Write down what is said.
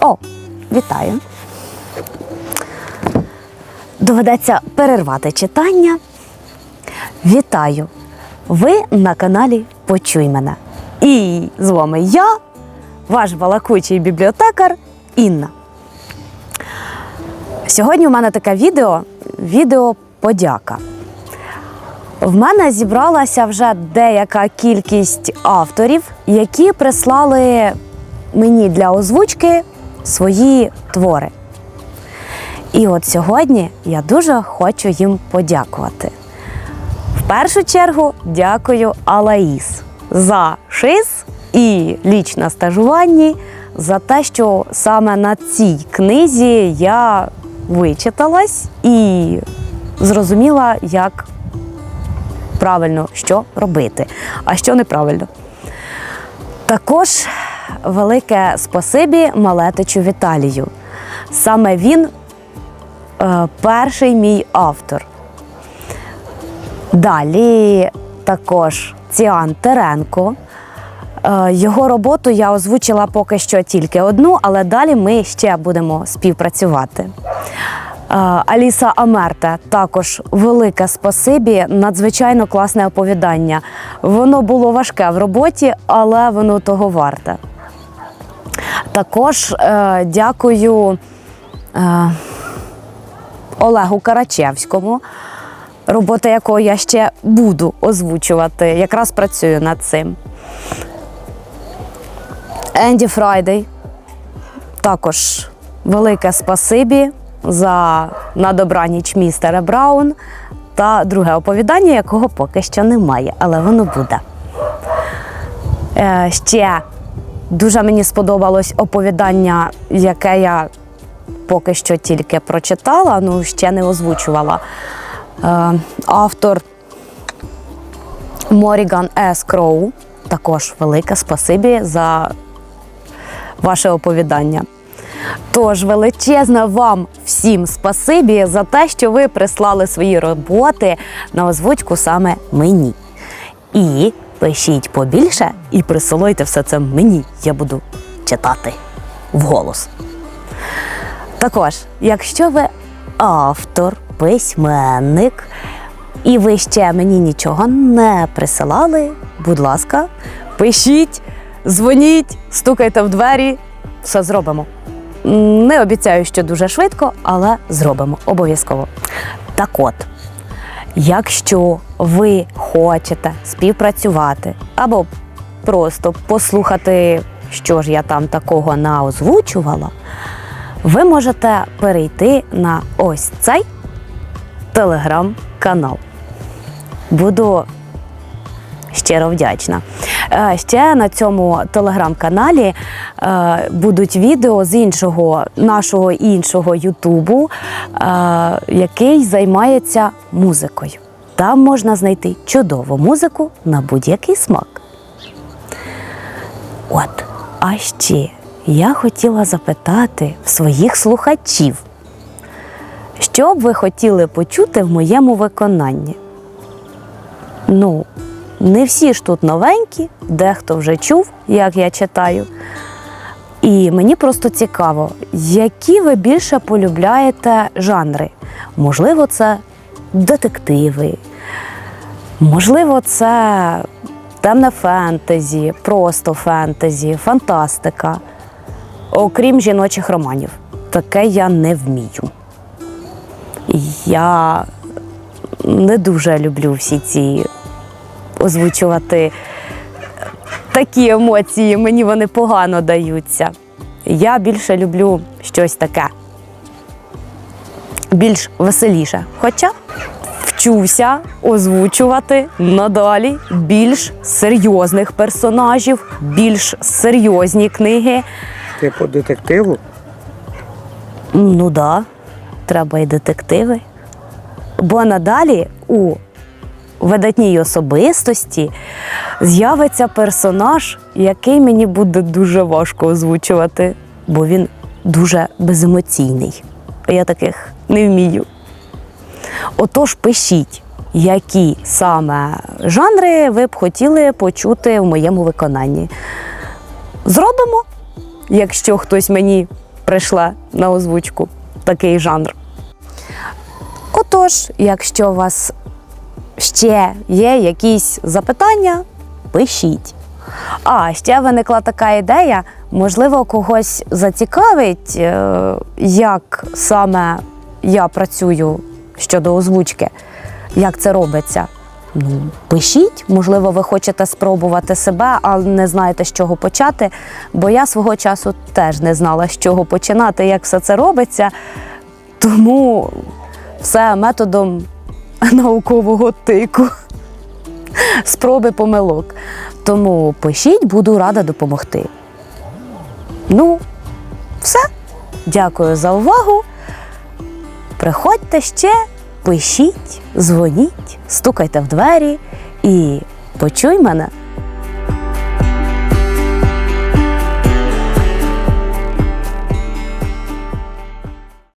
О, вітаю. Доведеться перервати читання. Вітаю! Ви на каналі Почуй мене. І з вами я, ваш балакучий бібліотекар Інна. Сьогодні у мене таке відео відео подяка. В мене зібралася вже деяка кількість авторів, які прислали мені для озвучки свої твори. І от сьогодні я дуже хочу їм подякувати. В першу чергу дякую Алаїс за шиз і лічне стажування, за те, що саме на цій книзі я вичиталась і зрозуміла, як правильно що робити, а що неправильно. Також велике спасибі Малетичу Віталію. Саме він е, перший мій автор. Далі також Ціан Теренко. Е, Його роботу я озвучила поки що тільки одну, але далі ми ще будемо співпрацювати. Е, Аліса Амерта також велике спасибі, надзвичайно класне оповідання. Воно було важке в роботі, але воно того варте. Також е, дякую е, Олегу Карачевському, робота якого я ще буду озвучувати. Якраз працюю над цим. Енді Фрайдей. Також велике спасибі за на добраніч містере Браун та друге оповідання, якого поки що немає, але воно буде. Е, ще дуже мені сподобалось оповідання, яке я поки що тільки прочитала, ну ще не озвучувала. Е, автор Моріган С. Кроу. Також велике спасибі за ваше оповідання. Тож величезне вам всім спасибі за те, що ви прислали свої роботи на озвучку саме мені. І пишіть побільше і присилайте все це мені. Я буду читати вголос. Також, якщо ви автор, письменник, і ви ще мені нічого не присилали, будь ласка, пишіть, дзвоніть, стукайте в двері, все зробимо. Не обіцяю, що дуже швидко, але зробимо обов'язково. Так от, якщо ви хочете співпрацювати або просто послухати, що ж я там такого наозвучувала, ви можете перейти на ось цей телеграм-канал. Буду щиро вдячна. Е, Ще на цьому телеграм-каналі е, будуть відео з іншого нашого іншого Ютубу, е, який займається музикою. Там можна знайти чудову музику на будь-який смак. От, а ще я хотіла запитати в своїх слухачів, що б ви хотіли почути в моєму виконанні? Ну, не всі ж тут новенькі, дехто вже чув, як я читаю. І мені просто цікаво, які ви більше полюбляєте жанри. Можливо, це детективи, можливо, це темне фентезі, просто фентезі, фантастика. Окрім жіночих романів. Таке я не вмію. Я не дуже люблю всі ці озвучувати такі емоції, мені вони погано даються. Я більше люблю щось таке, більш веселіше. Хоча вчуся озвучувати надалі більш серйозних персонажів, більш серйозні книги. Типу детективу? Ну да, треба і детективи. Бо надалі у видатній особистості з'явиться персонаж, який мені буде дуже важко озвучувати, бо він дуже беземоційний. А я таких не вмію. Отож, пишіть, які саме жанри ви б хотіли почути в моєму виконанні. Зробимо, якщо хтось мені прийшла на озвучку такий жанр. Отож, якщо вас ще є якісь запитання, пишіть. А ще виникла така ідея, можливо, когось зацікавить, е, як саме я працюю щодо озвучки, як це робиться. Ну, пишіть, можливо, ви хочете спробувати себе, але не знаєте, з чого почати. Бо я свого часу теж не знала, з чого починати, як все це робиться. Тому все методом наукового тику, спроби помилок. Тому пишіть, буду рада допомогти. Ну, все. Дякую за увагу. Приходьте ще, пишіть, дзвоніть, стукайте в двері і почуй мене